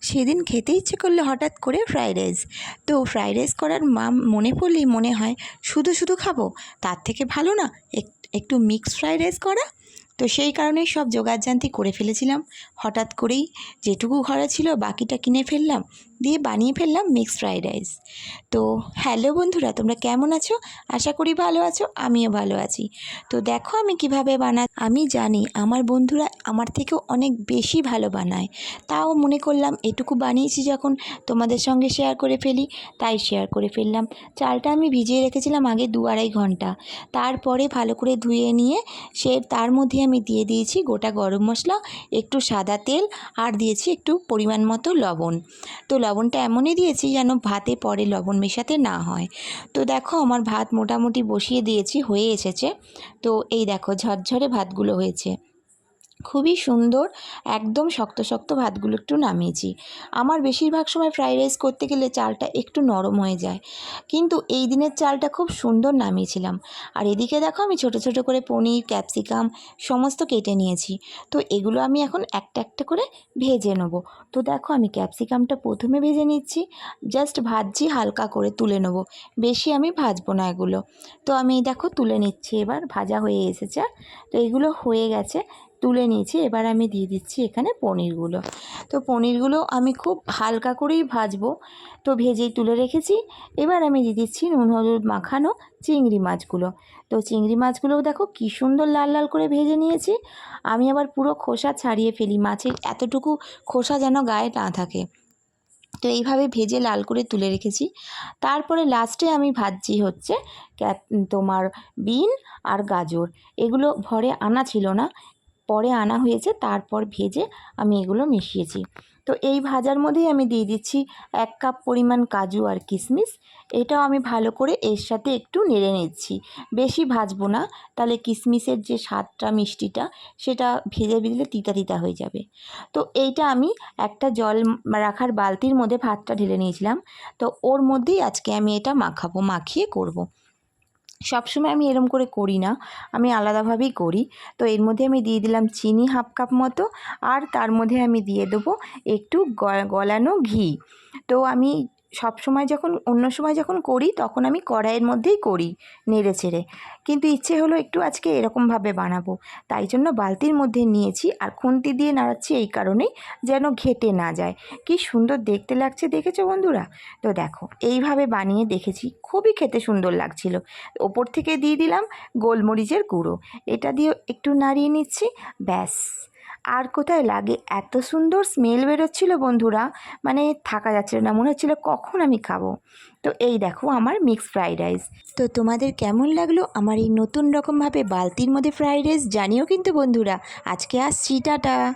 সেদিন খেতে ইচ্ছে করলে হঠাৎ করে ফ্রাইড রাইস তো ফ্রাইড রাইস করার মা মনে পড়লেই মনে হয়, শুধু শুধু খাব? তার থেকে ভালো না? এক- একটু মিক্সড ফ্রাইড রাইস করা? তো সেই কারণেই সব জোগাড়জান্তি করে ফেলেছিলাম। হঠাৎ করেই যেটুকু ঘরে ছিল বাকিটা কিনে ফেললাম, দিয়ে বানিয়ে ফেললাম মিক্স ফ্রাইড রাইস তো হ্যালো বন্ধুরা, তোমরা কেমন আছো? আশা করি ভালো আছো, আমিও ভালো আছি। তো দেখো আমি কীভাবে বানা, আমি জানি আমার বন্ধুরা আমার থেকেও অনেক বেশি ভালো বানায়। তাও মনে করলাম এটুকু বানিয়েছি যখন তোমাদের সঙ্গে শেয়ার করে ফেলি, তাই শেয়ার করে ফেললাম। চালটা আমি ভিজিয়ে রেখেছিলাম আগে দু আড়াই ঘণ্টা। তারপরে ভালো করে ধুয়ে নিয়ে সে, তার মধ্যে আমি দিয়ে দিয়েছি গোটা গরম মশলা, একটু সাদা তেল আর দিয়েছি একটু পরিমাণ মতো লবণ। তো লবণটা এমনই দিয়েছি যেন ভাতে পরে লবণ মেশাতে না হয়। তো দেখো আমার ভাত মোটামুটি বসিয়ে দিয়েছি, হয়ে এসেছে। তো এই দেখো ঝরঝরে ভাতগুলো হয়েছে। খুবই সুন্দর, একদম শক্ত শক্ত ভাতগুলো একটু নামিয়েছি। আমার বেশিরভাগ সময় ফ্রাইড রাইস করতে গেলে চালটা একটু নরম হয়ে যায়। কিন্তু এই দিনের চালটা খুব সুন্দর নামিয়েছিলাম। আর এদিকে দেখো আমি ছোট ছোট করে পনির ক্যাপসিকাম সমস্ত কেটে নিয়েছি। তো এগুলো আমি এখন একটা একটা করে ভেজে নেব। তো দেখো আমি ক্যাপসিকামটা প্রথমে ভেজে নিচ্ছি জাস্ট ভাজছি হালকা করে তুলে নেব। বেশি আমি ভাজবো না এগুলো। তো আমি দেখো তুলে নিচ্ছি, এবার ভাজা হয়ে এসেছে। তো এগুলো হয়ে গেছে। তুলে নিয়েছি, এবার আমি দিয়ে দিচ্ছি এখানে পনিরগুলো। তো পনিরগুলো আমি খুব হালকা করেই ভাজবো। তো ভেজেই তুলে রেখেছি। এবার আমি দিয়ে দিচ্ছি নুন, হলুদ মাখানো চিংড়ি মাছগুলো। তো চিংড়ি মাছগুলোও দেখো কী সুন্দর লাল লাল করে ভেজে নিয়েছি। আমি আবার পুরো খোসা ছাড়িয়ে ফেলি, মাছের এতটুকু খোসা যেন গায়ে না থাকে। তো এইভাবে ভেজে লাল করে তুলে রেখেছি। তারপরে লাস্টে আমি ভাজছি হচ্ছে তোমার বিন আর গাজর। এগুলো ভরে আনা ছিল না। পরে আনা হয়েছে, তারপর ভেজে আমি এগুলো মিশিয়েছি। তো এই ভাজার মধ্যেই আমি দিয়ে দিচ্ছি এক কাপ পরিমাণ কাজু আর কিশমিশ এটাও আমি ভালো করে এর সাথে একটু নেড়ে নিচ্ছি। বেশি ভাজবো না, তাহলে কিশমিশের যে স্বাদটা, মিষ্টিটা, সেটা ভেজে দিলে তিতা তিতা হয়ে যাবে। তো এইটা আমি একটা জল রাখার বালতির মধ্যে ভাতটা ঢেলে নিয়েছিলাম। তো ওর মধ্যেই আজকে আমি এটা মাখাবো, মাখিয়ে করব। সবসময় আমি এরম করে করি না। আমি আলাদাভাবেই করি। তো এর মধ্যে আমি দিয়ে দিলাম চিনি হাফ কাপ মতো আর তার মধ্যে আমি দিয়ে দেবো একটু গলানো ঘি। তো আমি সব সময় যখন, অন্য সময় যখন করি, তখন আমি কড়াইয়ের মধ্যেই করি নেড়ে ছেড়ে কিন্তু ইচ্ছে হলো একটু আজকে এরকমভাবে বানাবো। তাই জন্য বালতির মধ্যে নিয়েছি আর খুন্তি দিয়ে নাড়াচ্ছি এই কারণেই যেন ঘেটে না যায়। কি সুন্দর দেখতে লাগছে, দেখেছ বন্ধুরা? তো দেখো, এইভাবে বানিয়ে দেখেছি। খুবই খেতে সুন্দর লাগছিল। ওপর থেকে দিয়ে দিলাম গোলমরিচের গুঁড়ো। এটা দিয়ে একটু নাড়িয়ে নিচ্ছি। ব্যাস। আর কোথায় লাগে? এত সুন্দর স্মেল বেরোচ্ছিল বন্ধুরা। মানে থাকা যাচ্ছিল না, মনে হচ্ছিল কখন আমি খাব? তো এই দেখো আমার মিক্স ফ্রাইড রাইস তো তোমাদের কেমন লাগল আমার এই নতুন রকমভাবে বালতির মধ্যে ফ্রাইড রাইস জানিও কিন্তু বন্ধুরা। আজকে আসছি, টাটা!